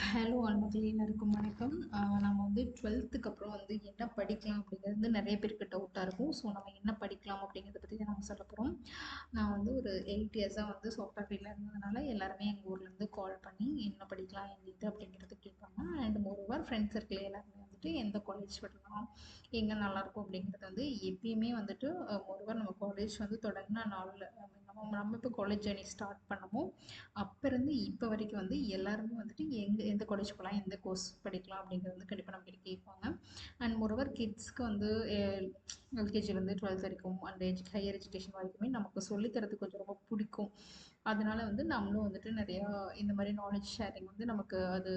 Hello ஆல்மக்களே எல்லாருக்கும் வணக்கம் நம்ம வந்து டுவெல்த்துக்கு அப்புறம் வந்து என்ன படிக்கலாம் அப்படிங்கிறது வந்து நிறைய பேருக்கு டவுட்டாக இருக்கும். ஸோ நம்ம என்ன படிக்கலாம் அப்படிங்கிறத பற்றி தான் நம்ம சொல்ல போகிறோம் நான் வந்து ஒரு எயிட் இயர்ஸாக வந்து சாஃப்ட்வேர் ஃபீல்டில் இருந்ததுனால எல்லாருமே எங்கள் ஊர்லேருந்து கால் பண்ணி என்ன படிக்கலாம் என்ன இது அப்படிங்கிறது கேட்பாங்க. அண்ட் மோரோவர் ஃப்ரெண்ட்ஸ் சர்க்கிள் எல்லாருமே வந்துட்டு எந்த காலேஜ் படிக்கலாம் எங்கே நல்லாயிருக்கும் அப்படிங்கிறது வந்து எப்பயுமே வந்துட்டு மோரோவர் நம்ம காலேஜ் வந்து தொடங்கின நாளில் நம்ம நம்ம இப்போ காலேஜ் ஜேர்னி ஸ்டார்ட் பண்ணமோ அப்போ இருந்து இப்போ வரைக்கும் வந்து எல்லாருமே வந்துட்டு எங்கே எந்த காலேஜ் போகலாம் எந்த கோர்ஸ் படிக்கலாம் அப்படிங்கிறது வந்து கண்டிப்பாக நம்ம கிட்ட கேட்பாங்க. அண்ட் மோரோவர் கிட்ஸ்க்கு வந்து எல்கேஜிலேருந்து டுவெல்த் வரைக்கும் அண்ட் எஜு ஹையர் எஜுகேஷன் வரைக்குமே நமக்கு சொல்லித்தரது கொஞ்சம் ரொம்ப பிடிக்கும். அதனால வந்து நம்மளும் வந்துட்டு நிறையா இந்த மாதிரி நாலேஜ் ஷேரிங் வந்து நமக்கு அது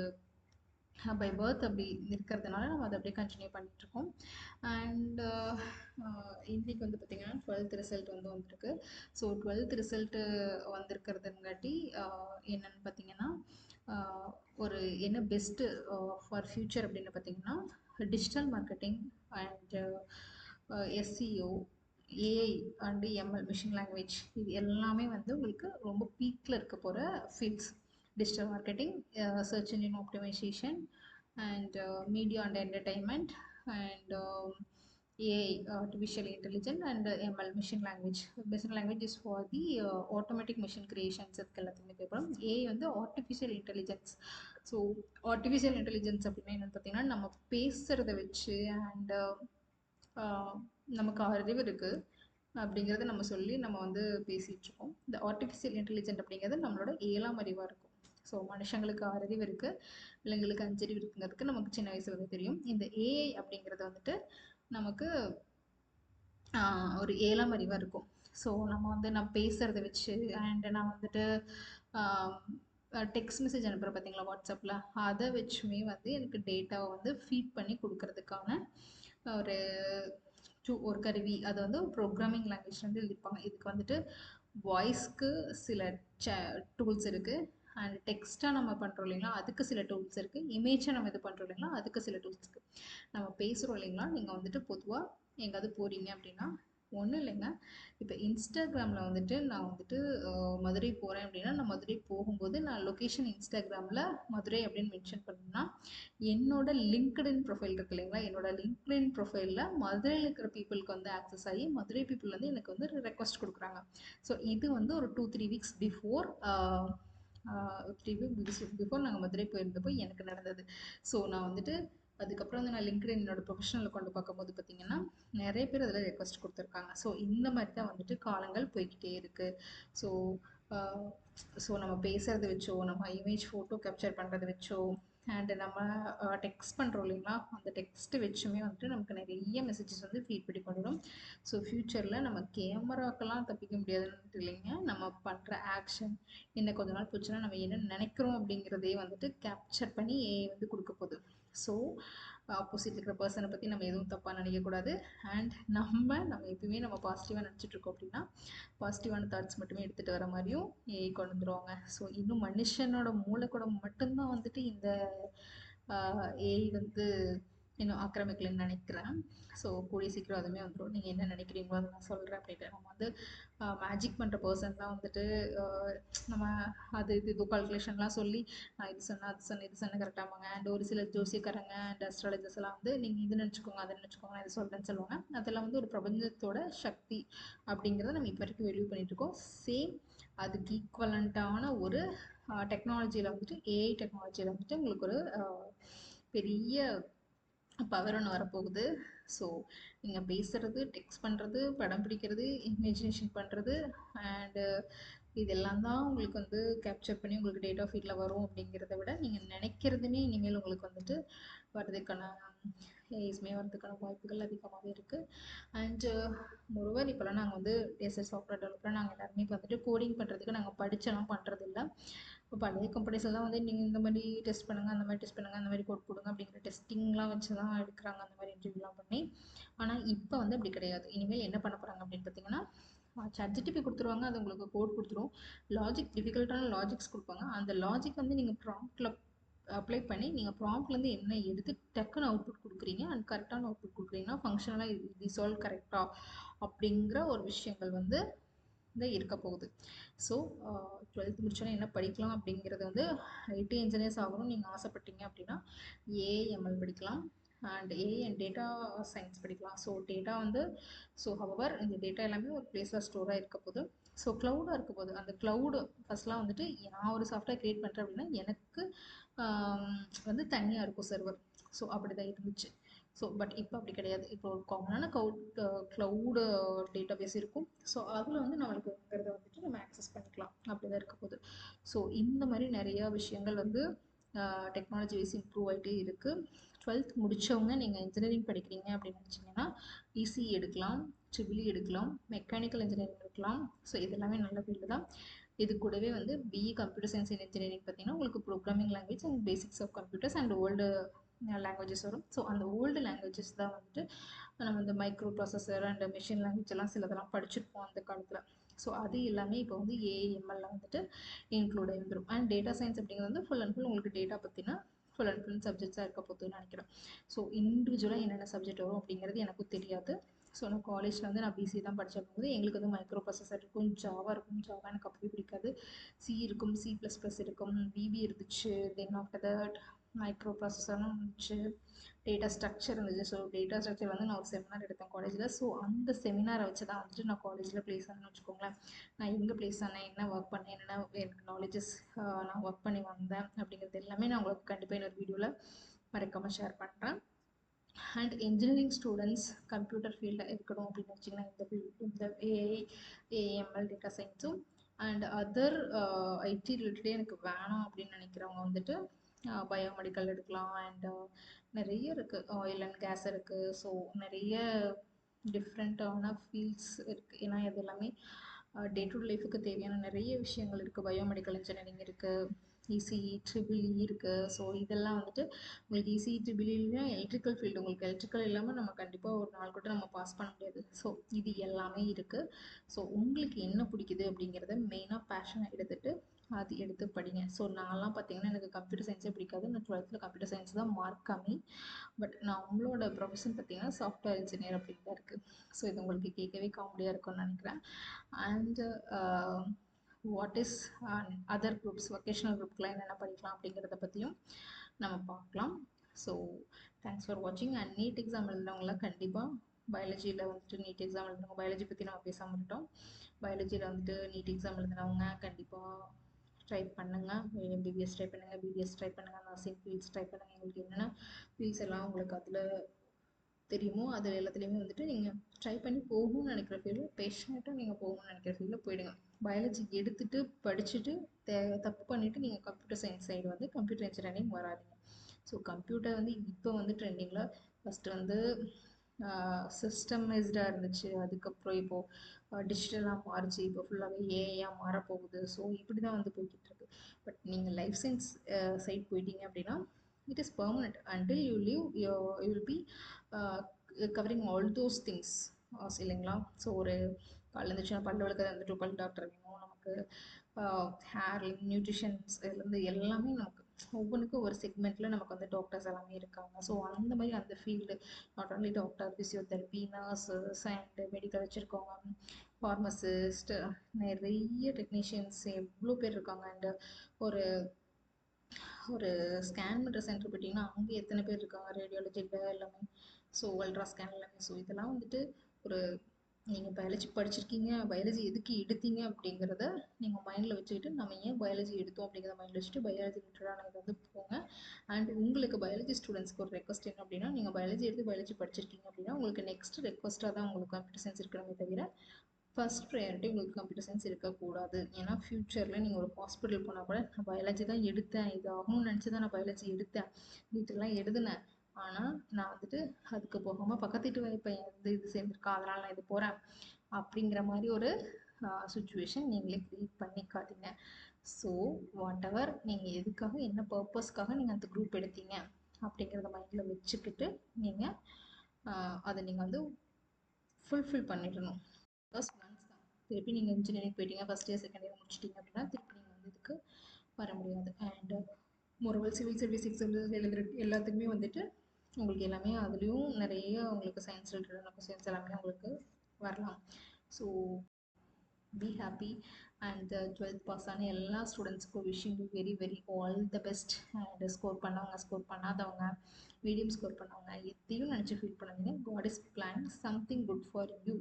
பை பர்த் அப்படி இருக்கிறதுனால நம்ம அதை அப்படியே கண்டினியூ பண்ணிகிட்ருக்கோம் அண்டு uh, uh, இன்றைக்கி வந்து பார்த்திங்கன்னா டுவெல்த் ரிசல்ட் வந்து வந்திருக்கு. ஸோ டுவெல்த் ரிசல்ட்டு வந்திருக்கிறதுங்காட்டி uh, என்னென்னு பார்த்தீங்கன்னா ஒரு என்ன பெஸ்ட்டு ஃபார் ஃப்யூச்சர் அப்படின்னு பார்த்தீங்கன்னா digital marketing and SEO AI and ML machine language இது எல்லாமே வந்து உங்களுக்கு ரொம்ப பீக்கில் இருக்க போகிற fields digital marketing, uh, search engine optimization, and uh, media and entertainment, and um, AI, artificial intelligence, and uh, ML, machine language. Machine language is for the uh, automatic machine creations. அதுக்கு எல்லாத்தையுமே கேட்போம் AI வந்து artificial intelligence so artificial intelligence அப்படின்னா என்னென்னு பார்த்தீங்கன்னா நம்ம பேசுகிறத வச்சு அண்ட் uh, uh, நமக்கு அறிவு இருக்குது அப்படிங்கிறத நம்ம சொல்லி நம்ம வந்து பேசிகிட்டு இருக்கோம் இந்த ஆர்டிஃபிஷியல் இன்டெலிஜென்ட் அப்படிங்கிறது நம்மளோட ஏழாம் அறிவாக இருக்கும் ஸோ மனுஷங்களுக்கு ஆறறிவு இருக்குது விலங்குகளுக்கு அஞ்சறிவு இருக்குங்கிறதுக்கு நமக்கு சின்ன வயசுல வந்து தெரியும். இந்த ஏஐ அப்படிங்கிறது வந்துட்டு நமக்கு ஒரு ஏழாம் அறிவாக இருக்கும். ஸோ நம்ம வந்து நான் பேசுகிறத வச்சு அண்ட் நான் வந்துட்டு டெக்ஸ்ட் மெசேஜ் அனுப்புகிற பார்த்தீங்களா வாட்ஸ்அப்பில் அதை வச்சுமே வந்து எனக்கு டேட்டாவை வந்து ஃபீட் பண்ணி கொடுக்கறதுக்கான ஒரு ஒரு கருவி. அது வந்து ப்ரோக்ராமிங் லாங்குவேஜ் வந்து எழுதிப்பாங்க இதுக்கு வந்துட்டு வாய்ஸ்க்கு சில ச டூல்ஸ் இருக்குது அண்ட் டெக்ஸ்ட்டாக நம்ம பண்ணுறோம் இல்லைங்களா? அதுக்கு சில டூல்ஸ் இருக்குது இமேஜை நம்ம இது பண்ணுறோம் இல்லைங்களா? அதுக்கு சில டூல்ஸ் இருக்குது நம்ம பேசுகிறோம் இல்லைங்களா? நீங்கள் வந்துட்டு பொதுவாக எங்கேயாவது போகிறீங்க அப்படின்னா ஒன்றும் இல்லைங்க. இப்போ இன்ஸ்டாகிராமில் வந்துட்டு நான் வந்துட்டு மதுரை போகிறேன் அப்படின்னா நான் மதுரை போகும்போது நான் லொக்கேஷன் இன்ஸ்டாகிராமில் மதுரை அப்படின்னு மென்ஷன் பண்ணேன்னா என்னோட லிங்க்டின் ப்ரொஃபைல் இருக்கு இல்லைங்களா? என்னோட லிங்க்டின் ப்ரொஃபைலில் மதுரையில் இருக்கிற பீப்புளுக்கு வந்து ஆக்சஸ் ஆகி மதுரை பீப்புள் வந்து எனக்கு வந்து ரெக்வஸ்ட் கொடுக்குறாங்க. ஸோ இது வந்து ஒரு two three weeks before three weeks before நாங்கள் மதுரை போயிருந்தப்போ எனக்கு நடந்தது. ஸோ நான் வந்துட்டு அதுக்கப்புறம் வந்து நான் லிங்க்டின் என்னோட ப்ரொஃபஷனலில் கொண்டு பார்க்கும்போது பார்த்தீங்கன்னா நிறைய பேர் அதில் ரெக்வஸ்ட் கொடுத்துருக்காங்க. ஸோ இந்த மாதிரி தான் வந்துட்டு காலங்கள் போய்கிட்டே இருக்குது ஸோ ஸோ நம்ம பேசுகிறத வச்சோ நம்ம இமேஜ் ஃபோட்டோ கேப்சர் பண்ணுறத வச்சோ அண்டு நம்ம டெக்ஸ்ட் பண்ணுறோம் இல்லைங்களா? அந்த டெக்ஸ்ட்டு வச்சுமே வந்துட்டு நமக்கு நிறைய மெசேஜஸ் வந்து ஃபீட் பண்ணி பண்ணிடும் ஸோ ஃப்யூச்சரில் நம்ம கேமராக்கெல்லாம் தப்பிக்க முடியாதுன்னு இல்லைங்க. நம்ம பண்ணுற ஆக்ஷன் என்ன கொஞ்ச நாள் போச்சுன்னா நம்ம என்ன நினைக்கிறோம் அப்படிங்கிறதே வந்துட்டு கேப்சர் பண்ணி ஏ வந்து கொடுக்க போகுது. ஸோ ஆப்போசிட் இருக்கிற பர்சனை பற்றி நம்ம எதுவும் தப்பாக நினைக்கக்கூடாது. அண்ட் நம்ம நம்ம எப்பயுமே நம்ம பாசிட்டிவாக நினச்சிட்ருக்கோம் அப்படின்னா பாசிட்டிவான தாட்ஸ் மட்டுமே எடுத்துகிட்டு வர மாதிரியும் ஏஐ கொண்டு வந்துடுவாங்க ஸோ இன்னும் மனுஷனோட மூளைக்கூடம் மட்டும்தான் வந்துட்டு இந்த ஏஐ வந்து இன்னும் ஆக்கிரமிக்கலன்னு நினைக்கிறேன். ஸோ கூடிய சீக்கிரம் அதுவுமே வந்துடும் நீங்கள் என்ன நினைக்கிறீங்களோ அதை நான் சொல்கிறேன் அப்படின்ட்டு. நம்ம வந்து மேஜிக் பண்ணுற பர்சன் தான் வந்துட்டு நம்ம அது இது இது கால்குலேஷன்லாம் சொல்லி நான் இது சொன்னேன் அது சொன்னேன் இது சொன்னேன் கரெக்டாக அண்ட் ஒரு சில ஜோசியக்காரங்க அண்ட் அஸ்ட்ராலஜர்ஸ் எல்லாம் வந்து நீங்கள் இது நினச்சிக்கோங்க அதை நினச்சிக்கோங்க நான் இது சொல்கிறேன்னு சொல்லுவாங்க. அதெல்லாம் வந்து ஒரு பிரபஞ்சத்தோட சக்தி அப்படிங்கிறத நம்ம இப்போ வரைக்கும் வெளியூ பண்ணிகிட்ருக்கோம் சேம் அதுக்கு ஈக்குவலண்ட்டான ஒரு டெக்னாலஜியில் வந்துட்டு ஏஐ டெக்னாலஜியில் வந்துட்டு உங்களுக்கு ஒரு பெரிய பவர் ஒன்று வரப்போகுது. ஸோ நீங்கள் பேசுகிறது டெக்ஸ்ட் பண்ணுறது படம் பிடிக்கிறது இமேஜினேஷன் பண்ணுறது அண்டு இதெல்லாம் தான் உங்களுக்கு வந்து கேப்சர் பண்ணி உங்களுக்கு டேட் ஆஃப் ஃபீட்டில் வரும் அப்படிங்கிறத விட நீங்கள் நினைக்கிறதுமே இனிமேல் உங்களுக்கு வந்துட்டு வர்றதுக்கான ஏஸ்மே வரதுக்கான வாய்ப்புகள் அதிகமாகவே இருக்குது அண்டு மொரோவர் இப்போலாம் நாங்கள் வந்து டேசர் சாஃப்ட்வேர் டெவலப்பராக நாங்கள் எல்லாருமே இப்போ வந்துட்டு கோடிங் பண்ணுறதுக்கு நாங்கள் படிச்செல்லாம் பண்ணுறதில்ல இப்போ பழைய கம்பெனிஸ் எல்லாம் வந்து நீங்கள் இந்த மாதிரி டெஸ்ட் பண்ணுங்கள் அந்த மாதிரி டெஸ்ட் பண்ணுங்கள் அந்த மாதிரி கோட் கொடுங்க அப்படிங்கிற டெஸ்டிங்லாம் வச்சு தான் எடுக்கிறாங்க அந்த மாதிரி இன்டர்வியூலாம் பண்ணி. ஆனால் இப்போ வந்து அப்படி கிடையாது. இனிமேல் என்ன பண்ண போகிறாங்க அப்படின்னு பார்த்தீங்கன்னா சட்ஜிடிபி கொடுத்துருவாங்க அது உங்களுக்கு கோட் கொடுத்துரும். லாஜிக் டிஃபிகல்ட்டான லாஜிக்ஸ் கொடுப்பாங்க. அந்த லாஜிக் வந்து நீங்கள் ப்ராம்ப்டில் அப்ளை பண்ணி நீங்கள் ப்ராம்ப்ட்லேருந்து என்ன எடுத்து டக்குன்னு அவுட்புட் கொடுக்குறீங்க அண்ட் கரெக்டான அவுட்புட் கொடுக்குறீங்கன்னா ஃபங்க்ஷனலாக இது கரெக்டாக அப்படிங்கிற ஒரு விஷயங்கள் வந்து தான் இருக்க போகுது. ஸோ டுவெல்த் முடிச்சோன்னே என்ன படிக்கலாம் அப்படிங்கிறது வந்து ஐடி இன்ஜினியர்ஸ் ஆகணும்னு நீங்கள் ஆசைப்பட்டீங்க அப்படின்னா ஏஎம்எல் படிக்கலாம். And A and data science படிக்கலாம். ஸோ டேட்டா வந்து ஸோ ஹவர் இந்த டேட்டா எல்லாமே ஒரு பிளேஸில் ஸ்டோராக இருக்க போது ஸோ க்ளவுடாக இருக்க போது அந்த க்ளவுடு ஃபஸ்ட்லாம் வந்துட்டு நான் ஒரு சாஃப்ட்வேர் க்ரியேட் பண்ணுறேன் அப்படின்னா எனக்கு வந்து தனியாக இருக்கும் சர்வர் ஸோ அப்படி தான் இருந்துச்சு. ஸோ பட் இப்போ அப்படி கிடையாது. இப்போ ஒரு காமனான கவுட் க்ளவுடு டேட்டா பேஸ் இருக்கும். ஸோ அதில் வந்து நம்மளுக்கு இருக்கிறத வந்துட்டு நம்ம ஆக்சஸ் பண்ணிக்கலாம். அப்படி தான் இருக்க போகுது. ஸோ இந்த மாதிரி நிறையா விஷயங்கள் வந்து டெக்னாலஜி வைஸ் இம்ப்ரூவ் ஆகிட்டே இருக்குது டுவெல்த் முடித்தவங்க நீங்கள் இன்ஜினியரிங் படிக்கிறீங்க அப்படின்னு நினச்சிங்கன்னா இசி எடுக்கலாம் ட்ரிபிளி e எடுக்கலாம் மெக்கானிக்கல் இன்ஜினியரிங் எடுக்கலாம். ஸோ இது எல்லாமே நல்ல ஃபீல்டு தான். இது கூடவே வந்து BE computer science and engineering பார்த்தீங்கன்னா உங்களுக்கு programming language and basics of computers and old languages வரும். ஸோ அந்த ஓல்டு லாங்குவேஜஸ் தான் வந்துட்டு நம்ம இந்த microprocessor and machine language எல்லாம் சிலதெல்லாம் படிச்சிருப்போம் அந்த காலத்தில். ஸோ அது எல்லாமே இப்போ வந்து ஏஎம்எல்ல வந்துட்டு இன்க்ளூட் ஆகிருந்துடும் அண்ட் டேட்டா சயின்ஸ் அப்படிங்கிறது வந்து ஃபுல் அண்ட் ஃபுல் உங்களுக்கு டேட்டா பற்றினா ஃபுல் அண்ட் ஃபுல் சப்ஜெக்ட்ஸாக இருக்க போகுதுன்னு நினைக்கிறேன். ஸோ இண்டிவிஜுவலாக என்னென்ன சப்ஜெக்ட் வரும் அப்படிங்கிறது எனக்கும் தெரியாது. ஸோ நான் காலேஜில் வந்து நான் பிசி தான் படித்த போது எங்களுக்கு வந்து மைக்ரோ ப்ராசஸர் இருக்கும் ஜாவா இருக்கும். ஜாவா எனக்கு அப்பவே பிடிக்காது. சி இருக்கும் சி ப்ளஸ் ப்ளஸ் இருக்கும். பிபி இருந்துச்சு. தென் ஆஃப்டர் தட் மைக்ரோ ப்ராசஸரும் இருந்துச்சு டேட்டா ஸ்ட்ரக்சர் இருந்துச்சு. ஸோ டேட்டா ஸ்ட்ரக்சர் வந்து நான் ஒரு செமினார் எடுத்தேன் காலேஜில் ஸோ அந்த செமினாரை வச்சு தான் வந்துட்டு நான் காலேஜில் ப்ளேஸ் ஆனேன்னு வச்சுக்கோங்களேன். நான் எங்கே ப்ளேஸ் ஆனேன்? என்ன ஒர்க் பண்ணேன்? என்னென்ன எனக்கு நாலேஜஸ் நான் ஒர்க் பண்ணி வந்தேன் அப்படிங்கிறது எல்லாமே நான் உங்களுக்கு கண்டிப்பாக இன்னொரு வீடியோவில் மறக்காமல் ஷேர் பண்ணுறேன் அண்ட் இன்ஜினியரிங் ஸ்டூடெண்ட்ஸ் கம்ப்யூட்டர் ஃபீல்டில் இருக்கணும் அப்படின்னு வச்சிங்கன்னா இந்த இந்த ஏஐ ஏஎம்எல் டேட்டா சயின்ஸும் அண்ட் அதர் ஐடி ரிலேட்டடே எனக்கு வேணும் அப்படின்னு நினைக்கிறவங்க வந்துட்டு uh, பயோமெடிக்கல் எடுக்கலாம். அண்ட் uh, நிறைய இருக்குது ஆயில் uh, அண்ட் கேஸ் இருக்குது ஸோ நிறைய டிஃப்ரெண்ட்டான ஃபீல்ட்ஸ் இருக்குது ஏன்னா இது எல்லாமே டே டு லைஃபுக்கு தேவையான நிறைய விஷயங்கள் இருக்குது பயோமெடிக்கல் இன்ஜினியரிங் இருக்குது இசிஇ ட்ரிபிள் இருக்குது ஸோ இதெல்லாம் வந்துட்டு உங்களுக்கு இசி ட்ரிபிள்லையும் எலக்ட்ரிக்கல் ஃபீல்டு உங்களுக்கு எலக்ட்ரிக்கல் இல்லாமல் நம்ம கண்டிப்பாக ஒரு நாள் கூட நம்ம பாஸ் பண்ண முடியாது. ஸோ இது எல்லாமே இருக்குது ஸோ உங்களுக்கு என்ன பிடிக்குது அப்படிங்கிறத மெயினாக பேஷனை எடுத்துகிட்டு அது எடுத்து படிங்க. ஸோ நான்லாம் பார்த்தீங்கன்னா எனக்கு கம்ப்யூட்டர் சயின்ஸே பிடிக்காது. நான் டுவெல்த்தில் கம்ப்யூட்டர் சயின்ஸ் தான் மார்க் கம்மி. பட் நான் உங்களோட ப்ரொஃபஷன் பார்த்தீங்கன்னா சாஃப்ட்வேர் இன்ஜினியர் அப்படின்னு தான் இருக்குது ஸோ இது உங்களுக்கு கேட்கவே காமெடியாக இருக்கும்னு நினைக்கிறேன். And what is other groups vocational குரூப்க்கெலாம் என்னென்ன படிக்கலாம் அப்படிங்கிறத பற்றியும் நம்ம பார்க்கலாம். ஸோ தேங்க்ஸ் ஃபார் வாட்சிங் அண்ட் நீட் எக்ஸாம் எழுதுனவங்களாம் கண்டிப்பாக பயாலஜியில் வந்துட்டு நீட் எக்ஸாம் எழுதுனவங்க பயாலஜி பற்றி நம்ம பேச மாட்டோம் பயாலஜியில் வந்துட்டு நீட் எக்ஸாம் எழுதுனவங்க கண்டிப்பாக ட்ரை பண்ணுங்கள் எம்பிபிஎஸ் ட்ரை பண்ணுங்கள் பிபிஎஸ் ட்ரை பண்ணுங்கள் நர்சிங் ஃபீல்ட்ஸ் ட்ரை பண்ணுங்கள் எங்களுக்கு என்னென்ன ஃபீல்ட்ஸ் எல்லாம் உங்களுக்கு அதில் தெரியுமோ? அதில் எல்லாத்துலேயுமே வந்துட்டு நீங்கள் ட்ரை பண்ணி போகணும்னு நினைக்கிற ஃபீல்டில் பேஷனட்டாக நீங்கள் போகணும்னு நினைக்கிற ஃபீல்டில் போயிடுங்க. பயாலஜி எடுத்துகிட்டு படிச்சுட்டு தே தப்பு பண்ணிவிட்டு நீங்கள் கம்ப்யூட்டர் சயின்ஸ் சைடு வந்து கம்ப்யூட்டர் இன்ஜினியரிங் வராதிங்க. ஸோ கம்ப்யூட்டர் வந்து இப்போ வந்து ட்ரெண்டிங்கில் ஃபஸ்ட்டு வந்து சிஸ்டமைஸ்டாக இருந்துச்சு. அதுக்கப்புறம் இப்போது டிஜிட்டலாக மாறிச்சு. இப்போ ஃபுல்லாகவே ஏஐயாக மாறப்போகுது. ஸோ இப்படி தான் வந்து போய்கிட்டு இருக்கு. பட் நீங்கள் லைஃப் சயின்ஸ் சைட் போயிட்டீங்க அப்படின்னா it is permanent until you leave you will be covering all those things இல்லைங்களா? ஸோ ஒரு காலைல இருந்துச்சுன்னா பல்லு வளர்க்குறது வந்துட்டு பல் டாக்டர் வேணும் நமக்கு ஹேர் நியூட்ரிஷன்ஸ் இதுலேருந்து எல்லாமே நமக்கு ஒவ்வொன்றுக்கும் ஒரு செக்மெண்ட்டில் நமக்கு வந்து டாக்டர்ஸ் எல்லாமே இருக்காங்க. ஸோ அந்த மாதிரி அந்த field not only doctor physiotherapy nurses and medical வச்சுருக்கவங்க ஃபார்மசிஸ்ட் நிறைய டெக்னீஷியன்ஸ் எவ்வளோ பேர் இருக்காங்க. அண்டு ஒரு ஒரு ஸ்கேன் பண்ணுற சென்டர் போயிட்டிங்கன்னா அங்கே எத்தனை பேர் இருக்காங்க? ரேடியாலஜியில் எல்லாமே. ஸோ அல்ட்ரா ஸ்கேன் எல்லாமே. ஸோ இதெல்லாம் வந்துட்டு ஒரு நீங்கள் பயாலஜி படிச்சிருக்கீங்க பயாலஜி எதுக்கு எடுத்தீங்க அப்படிங்கிறத நீங்கள் மைண்டில் வச்சுக்கிட்டு நம்ம ஏன் பயாலஜி எடுத்தோம் அப்படிங்கிறத மைண்டில் வச்சுட்டு பயாலஜி ரிலேட்டடான இதை வந்து போங்க. அண்ட் உங்களுக்கு பயாலஜி ஸ்டூடெண்ட்ஸ்க்கு ஒரு ரெக்வஸ்ட் என்ன அப்படின்னா நீங்கள் பயாலஜி எடுத்து பயாலஜி படிச்சிருக்கீங்க அப்படின்னா உங்களுக்கு நெக்ஸ்ட் ரெக்வஸ்ட்டாக தான் உங்களுக்கு கம்ப்யூட்டர் சயின்ஸ் இருக்கணுமே தவிர ஃபஸ்ட் ப்ரையாரிட்டி உங்களுக்கு கம்ப்யூட்டர் சயின்ஸ் இருக்கக்கூடாது. ஏன்னா ஃப்யூச்சரில் நீங்கள் ஒரு ஹாஸ்பிட்டல் போனால் கூட நான் பயாலஜி தான் எடுத்தேன். இது ஆகணும்னு நினச்சி தான் நான் பயாலஜி எடுத்தேன். நீட்டெல்லாம் எழுதினேன். ஆனால் நான் வந்துட்டு அதுக்கு போகாமல் பக்கத்து வீட்டு பையன் வந்து இது சேர்ந்துருக்கா அதனால் நான் இது போகிறேன் அப்படிங்கிற மாதிரி ஒரு சுச்சுவேஷன் நீங்களே க்ரியேட் பண்ணிக்காதீங்க. ஸோ வாட் எவர் நீங்கள் எதுக்காக என்ன பர்பஸ்க்காக நீங்கள் அந்த குரூப் எடுத்தீங்க அப்படிங்கிறத மைண்டில் வச்சுக்கிட்டு நீங்கள் அதை நீங்கள் வந்து ஃபுல்ஃபில் பண்ணிடணும். ஃபர்ஸ்ட் ஒன்ஸ் தான். திருப்பி நீங்கள் இன்ஜினியரிங் போயிட்டீங்க ஃபஸ்ட் இயர் செகண்ட் இயர் முடிச்சிட்டிங்க அப்படின்னா திருப்பி நீங்கள் வந்து இதுக்கு வர முடியாது. And moreover civil service exam எழுதுற எல்லாத்துக்குமே வந்துட்டு உங்களுக்கு எல்லாமே அதுலேயும் நிறைய உங்களுக்கு சயின்ஸ் ரிலேட்டடான கொஸ்டின்ஸ் எல்லாமே உங்களுக்கு வரலாம். So be happy and twelfth pass ஆன எல்லா ஸ்டூடெண்ட்ஸ்க்கும் wishing you very very all the best and score பண்ணவங்க ஸ்கோர் பண்ணாதவங்க மீடியம் ஸ்கோர் பண்ணவங்க எதையும் நினச்சி ஃபீல் பண்ணாதீங்க. God is plan something good for you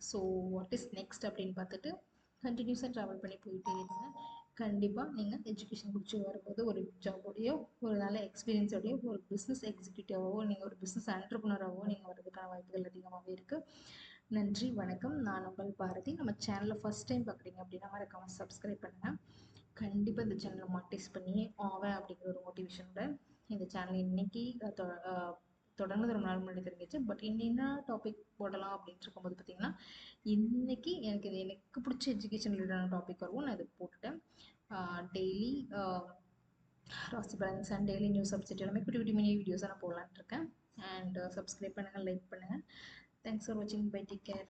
so what is next அப்படின்னு பார்த்துட்டு கண்டினியூஸாக ட்ராவல் பண்ணி போயிட்டே இருங்க. கண்டிப்பாக நீங்கள் எஜுகேஷன் முடிச்சு வரும்போது ஒரு ஜாபோடையோ ஒரு நல்ல எக்ஸ்பீரியன்ஸோடையோ ஒரு பிஸ்னஸ் எக்ஸிக்யூட்டிவாவோ நீங்கள் ஒரு பிஸ்னஸ் அண்டர்பனராகவோ நீங்கள் வர்றதுக்கான வாய்ப்புகள் அதிகமாகவே இருக்குது நன்றி வணக்கம். நான் உங்கள் பாரதி. நம்ம சேனலை ஃபஸ்ட் டைம் பார்க்குறீங்க அப்படின்னா மறக்காமல் சப்ஸ்கிரைப் பண்ணுங்கள் கண்டிப்பாக இந்த சேனலை மாட்டிஸ் பண்ணி ஆவேன் அப்படிங்கிற ஒரு மோட்டிவேஷனோட இந்த சேனல் இன்னைக்கு தொடர்ந்து ரொம்ப நாள் முன்னாடி தெரிஞ்சிச்சு. பட் என்ன டாபிக் போடலாம் அப்படின்ட்டு இருக்கும்போது பார்த்தீங்கன்னா இன்னைக்கு எனக்கு இது எனக்கு பிடிச்ச எஜுகேஷன் ரிலேட்டடான டாபிக் வரும் நான் இது போட்டுட்டேன். டெய்லி ராசி balance and daily news subject எல்லாமே குட்டி குட்டி மினி வீடியோஸாக நான் போடலான்ட்டு இருக்கேன். அண்ட் சப்ஸ்கிரைப் பண்ணுங்கள் லைக் பண்ணுங்கள் தேங்க்ஸ் ஃபார் வாட்சிங் பை டேக் கேர்